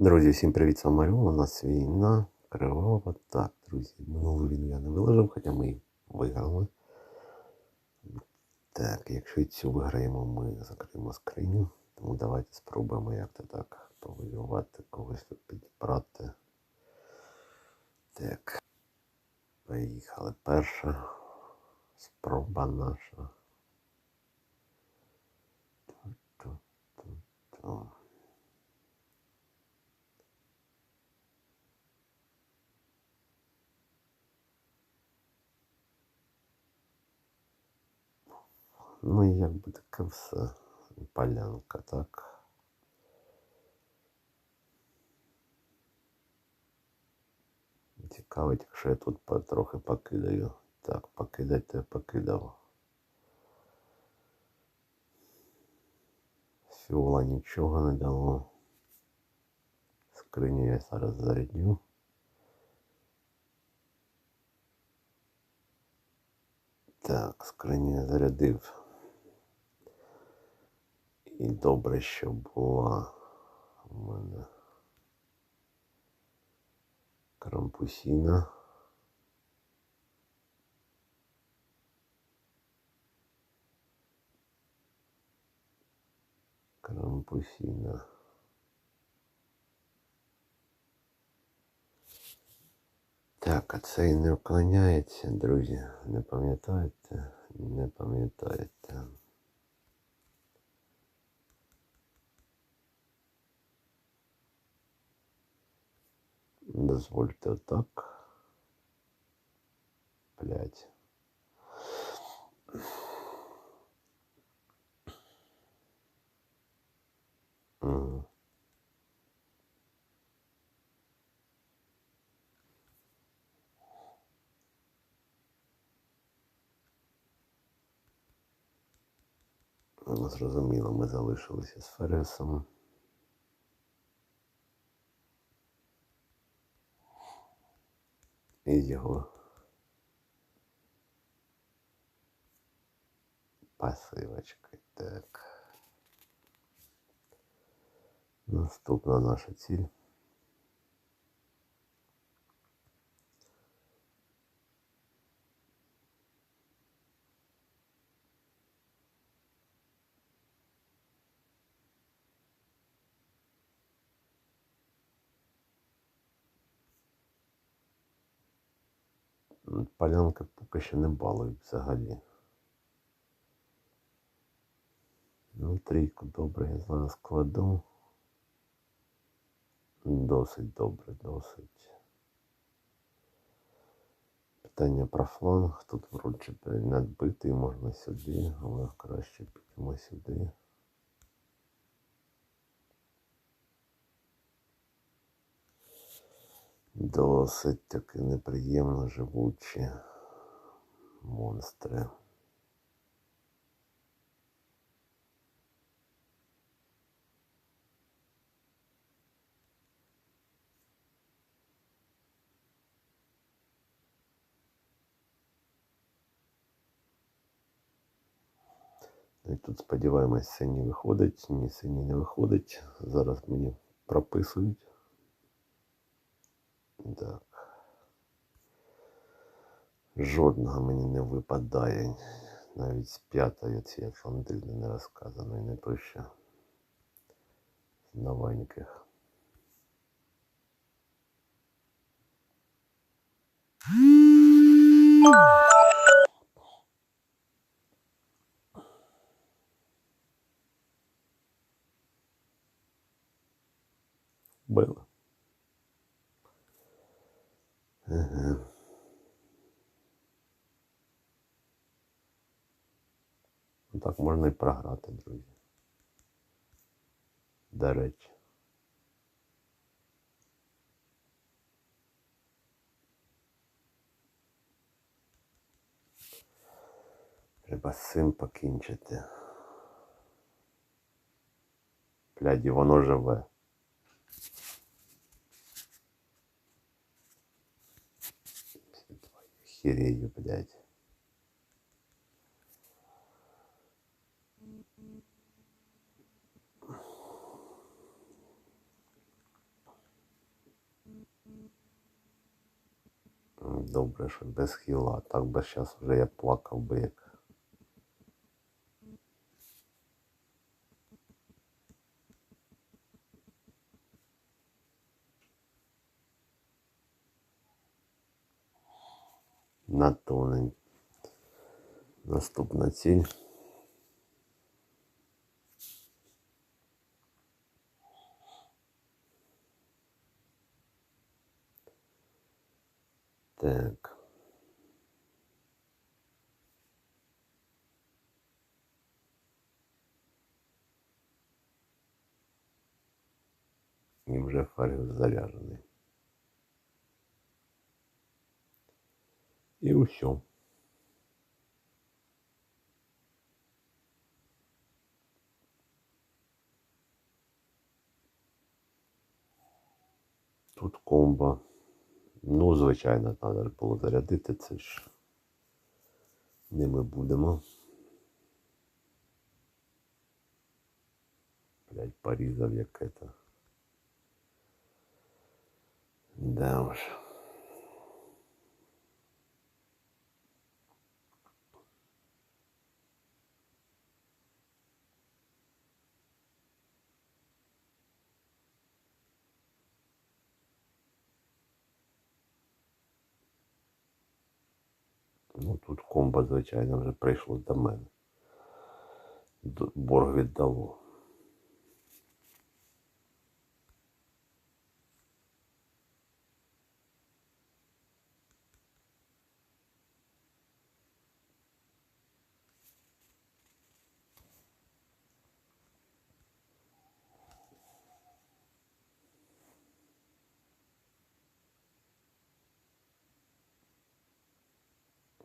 Друзі, всім привіт, вами Маріон. У нас війна кривава. Так, друзі, минулу війну я не виложив, хоча ми виграли. Так, якщо цю виграємо, ми закриємо скриню. Тому давайте спробуємо як-то так повоювати, когось тут підібрати. Так. Поїхали. Перша спроба наша. Ну і якби таке все. Полянка, так. Цікавить, якщо я тут трохи покидаю. Так, покидати я покидав. Фіола нічого не дало. Скриню я зараз зарядню. Так, скриню я зарядив. І добре, що була у мене крампусіна. Крампусіна. Так, а це і не вклоняється, друзі. Не пам'ятаєте? Не пам'ятаєте. Дозвольте отак. Блять. Ну, Зрозуміло, ми залишилися з Фересом. І його пасивочкою. Так. Наступна наша ціль. Полянка поки що не балують взагалі. Ну, трійку добре, я зараз кладу. Досить добре, досить. Питання про фланг. Тут вроді надбитий, можна сюди, але краще підемо сюди. Досить таки неприємно живучі монстри. І тут сподіваємось, синій виходить. Ні, синій не виходить. Зараз мені прописують. Так. Жодного мені не випадає. Навіть з п'ятої цієї фандили не розказано і не з новеньких. Було. Так можна і програти, друзі. До речі. Треба з цим покінчити. Бляді, воно живе. Херею, блядь. Добре, що без хіла, так би зараз вже я плакав би як. На тонень. Наступна ціль. Так. І вже фаргус заряджений. І усьо. Тут комбо. Ну, звичайно, треба було зарядити це ж. Не ми будемо. Блять, порізав яке-то. Да уж. Ну тут комбо, звичайно, вже прийшло до мене. Борг віддало.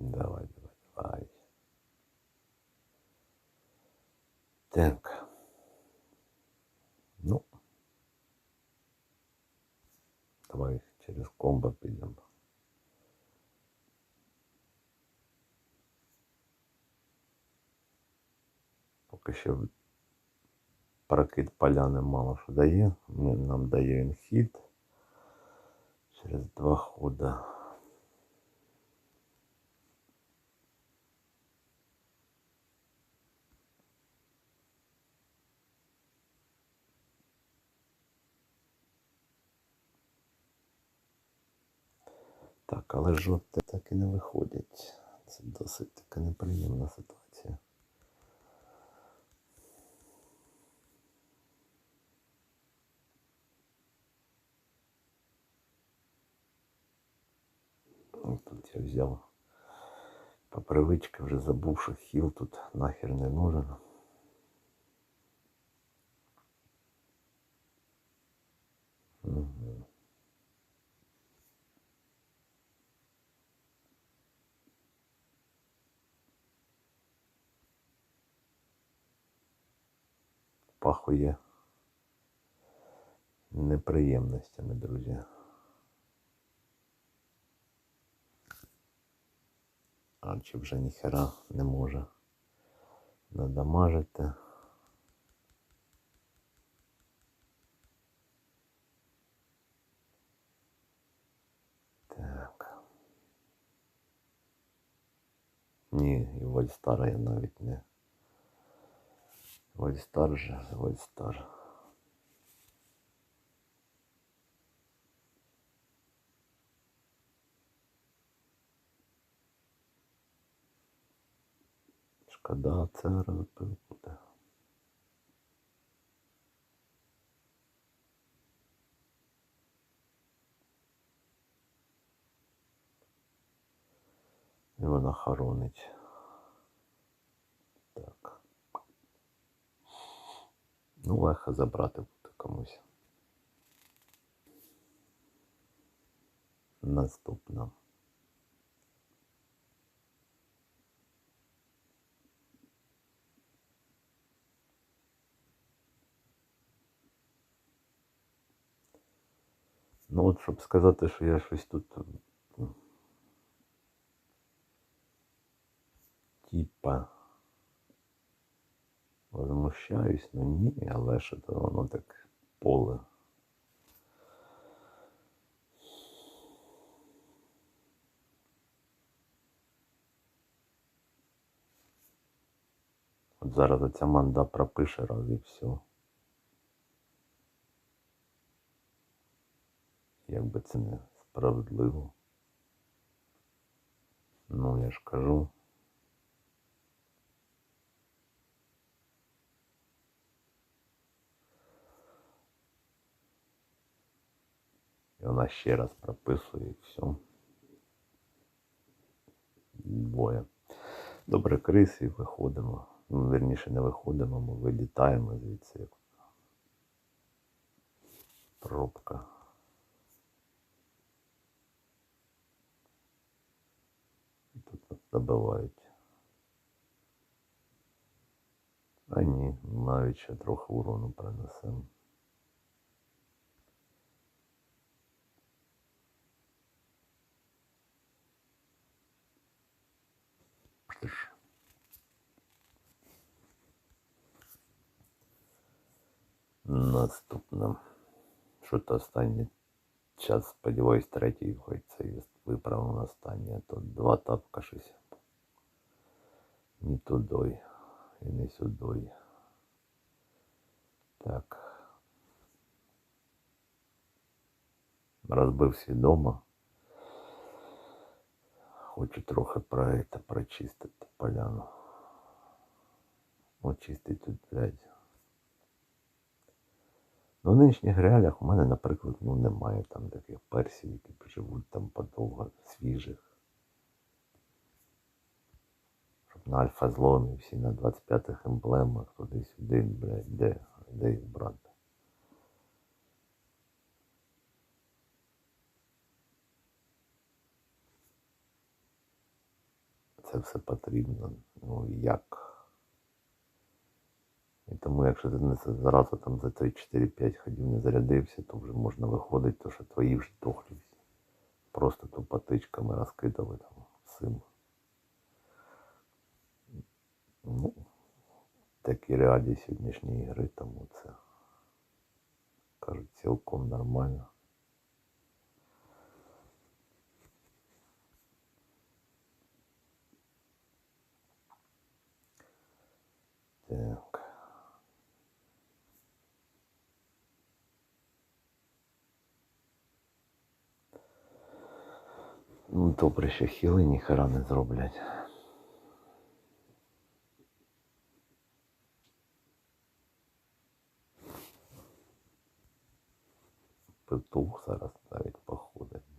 Давай, давай, давай. Так. Ну. Давай через комбо підемо. Поки що прокид поляни мало що дає. Нам дає він через два хода. Так, але жовті так і не виходять. Це досить така неприємна ситуація. Ну, Тут я взяв по привичці, вже забув, що хіл тут нахер не нужен. Пахує неприємностями, друзі. Арчі вже ніхера не може надамажити. Так. Ні, і Вольстара я навіть не. Вольстар же, Вольстар. Шкода, це буде. І вона хоронить. Ну, легко забрати буде комусь. Наступна. Ну от щоб сказати, що я щось тут типа Возмущаюсь, ну ні, але що то воно так поле. От зараз оця манда пропише раз і все. Як би це не справедливо. Ну я ж кажу. І вона ще раз прописує і все. Двоє. Добре, крис і виходимо. Ну, верніше не виходимо, ми вилітаємо звідси. як Пробка. Тут добивають. А ні, навіть ще трохи урону принесемо. Наступне. Що то останнє час, сподіваюсь, третій хоч це є виправив на останнє, а то два тапка щось. Ні туди і не сюди. Так. Розбив свідомо. Хочу трохи про это прочистити поляну. Очистити тут, блядь. Ну, в нинішніх реаліях у мене, наприклад, ну, немає там таких персів, які живуть там подовго, свіжих. Щоб на альфа-зломі всі на 25-х емблемах туди-сюди, блядь, де, де їх брати? Це все потрібно. Ну як? І тому, якщо ти не зразу там за 3-4-5 ходів не зарядився, то вже можна виходити, то що твої вже дохлі. Просто тупотичками розкидали там всім. Ну, такі реалії сьогоднішньої ігри, тому це кажуть цілком нормально. Добре, що хіли ніхера не зроблять. Петух зараз навіть походить.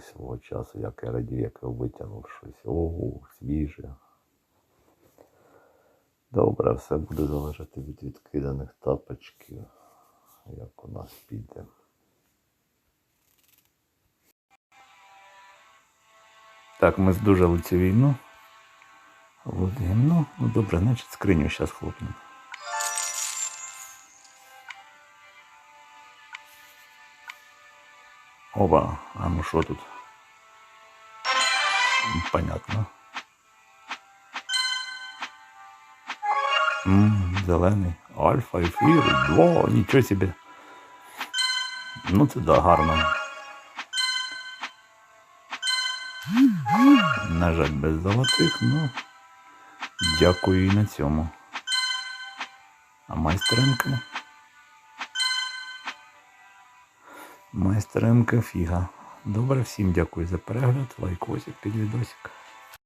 Свого часу, як я радію, як я витягнув щось. Ого, свіже. Добре, все буде залежати від відкиданих тапочків, як у нас піде. Так, ми здужали цю війну. Ну, добре, значить скриню зараз хлопнемо. Оба, а ну що тут? Понятно. М, зелений. Альфа, ефір, два, нічого собі. Ну це да, гарно. На жаль, без золотих, ну дякую і на цьому. А майстеринка? МК фіга. Добре, всім дякую за перегляд, лайкосик під відосик.